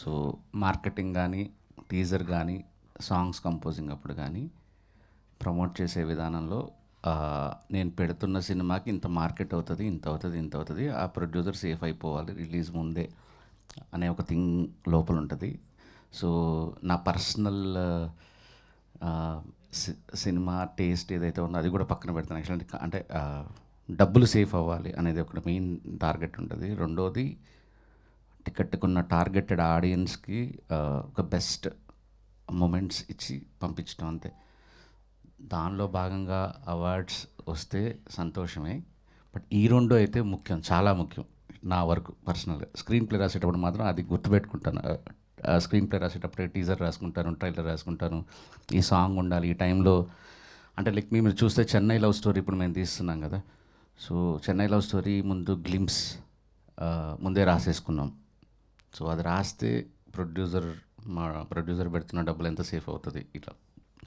So marketing కానీ teaser కానీ songs composing అప్పుడు కానీ ప్రమోట్ చేసే విధానంలో నేను పెడుతున్న సినిమాకి ఇంత మార్కెట్ అవుతుంది ఇంత అవుతుంది ఇంత అవుతుంది ఆ ప్రొడ్యూసర్ సేఫ్ అయిపోవాలి రిలీజ్ ముందే అనే ఒక థింగ్ లోపల ఉంటుంది. సో నా పర్సనల్ సినిమా టేస్ట్ ఏదైతే ఉందో అది కూడా పక్కన పెడతాను. యాక్చువల్ అంటే డబ్బులు సేఫ్ అవ్వాలి అనేది ఒక మెయిన్ టార్గెట్ ఉంటుంది. రెండోది కట్టుకున్న టార్గెటెడ్ ఆడియన్స్కి ఒక బెస్ట్ మూమెంట్స్ ఇచ్చి పంపించడం అంతే. దానిలో భాగంగా అవార్డ్స్ వస్తే సంతోషమే. బట్ ఈ రెండు అయితే ముఖ్యం చాలా ముఖ్యం నా వరకు పర్సనల్గా. స్క్రీన్ ప్లే రాసేటప్పుడు మాత్రం అది గుర్తుపెట్టుకుంటాను. స్క్రీన్ ప్లే రాసేటప్పుడు టీజర్ రాసుకుంటాను ట్రైలర్ రాసుకుంటాను. ఈ సాంగ్ ఉండాలి ఈ టైంలో అంటే లైక్ మీరు చూస్తే చెన్నై లవ్ స్టోరీ ఇప్పుడు మేము తీస్తున్నాం కదా. సో చెన్నై లవ్ స్టోరీ ముందు గ్లిమ్స్ ముందే రాసేసుకున్నాం. సో అది రాస్తే ప్రొడ్యూసర్ మా ప్రొడ్యూసర్ పెడుతున్న డబ్బులు ఎంత సేఫ్ అవుతుంది ఇట్లా.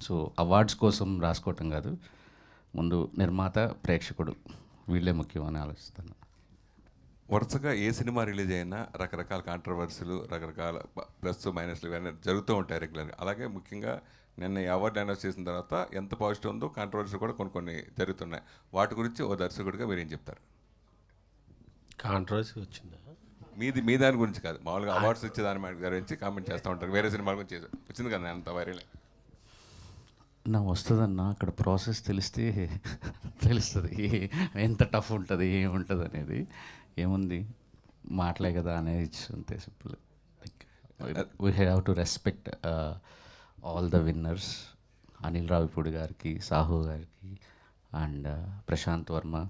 సో అవార్డ్స్ కోసం రాసుకోవటం కాదు ముందు నిర్మాత ప్రేక్షకుడు వీళ్ళే ముఖ్యం అని ఆలోచిస్తాను. వరుసగా ఏ సినిమా రిలీజ్ అయినా రకరకాల కాంట్రవర్సీలు రకరకాల ప్లస్ మైనస్లు ఇవన్నీ జరుగుతూ ఉంటాయి రెగ్యులర్గా అలాగే ముఖ్యంగా నిన్న ఈ అవార్డు అనౌన్స్ చేసిన తర్వాత ఎంత పాజిటివ్ ఉందో కాంట్రవర్సీ కూడా కొన్ని కొన్ని జరుగుతున్నాయి. వాటి గురించి ఓ దర్శకుడిగా మీరు ఏం చెప్తారు? కాంట్రవర్సీ వచ్చిందా? మీది మీ దాని గురించి కాదు. మామూలుగా అవార్డ్స్ ఇచ్చే దాని గురించి కామెంట్ చేస్తూ ఉంటారు. వేరే సినిమాల గురించి వచ్చింది కదా అంత వైరల్ నా వస్తుందన్న అక్కడ ప్రాసెస్ తెలిస్తే తెలుస్తుంది. ఎంత టఫ్ ఉంటుంది ఏముంటుంది అనేది. ఏముంది? మాటలే కదా అనేది అంతే simple. We have to respect all the winners Anil Ravipudi గారికి సాహు గారికి అండ్ ప్రశాంత్ వర్మ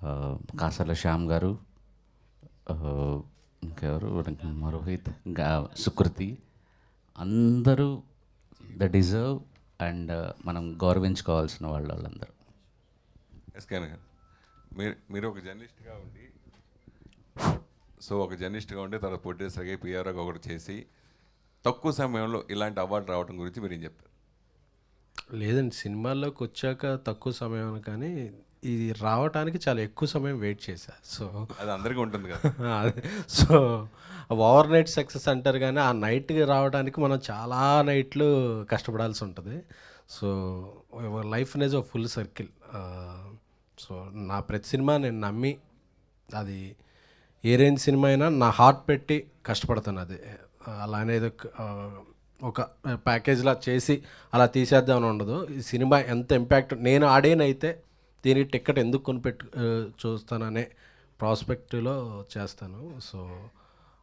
uh, కాసర్ల శ్యామ్ గారు. uh, ఇంకెవరు మరోహిత్ ఇంకా సుకృతి. అందరూ ద డిజర్వ్ అండ్ మనం గౌరవించుకోవాల్సిన వాళ్ళు వాళ్ళందరూ ఎస్కేన్ గారు. మీరు మీరు ఒక జర్నలిస్ట్గా ఉండి సో ఒక జర్నలిస్ట్గా ఉండి తర్వాత ప్రొడ్యూసర్గా పిఆర్గా ఒకటి చేసి తక్కువ సమయంలో ఇలాంటి అవార్డు రావడం గురించి మీరు ఏం చెప్తారు? లేదండి సినిమాల్లోకి వచ్చాక తక్కువ సమయం కానీ ఇది రావటానికి చాలా ఎక్కువ సమయం వెయిట్ చేశా. సో అది అందరికీ ఉంటుంది కదా. అదే. సో ఓవర్ నైట్ సక్సెస్ అంటారు కానీ ఆ నైట్కి రావడానికి మనం చాలా నైట్లు కష్టపడాల్సి ఉంటుంది. సో లైఫ్ అనేది ఒక ఫుల్ సర్కిల్ సో నా ప్రతి సినిమా నేను నమ్మి అది ఏ రేంజ్ సినిమా అయినా నా హార్ట్ పెట్టి కష్టపడతాను అది. అలా అనేది ఒక ప్యాకేజ్లా చేసి అలా తీసేద్దామని ఉండదు. ఈ సినిమా ఎంత ఇంపాక్ట్ నేను ఆడేనైతే దీనికి టికెట్ ఎందుకు కొనిపెట్టు చూస్తాననే ప్రాస్పెక్ట్లో చేస్తాను. సో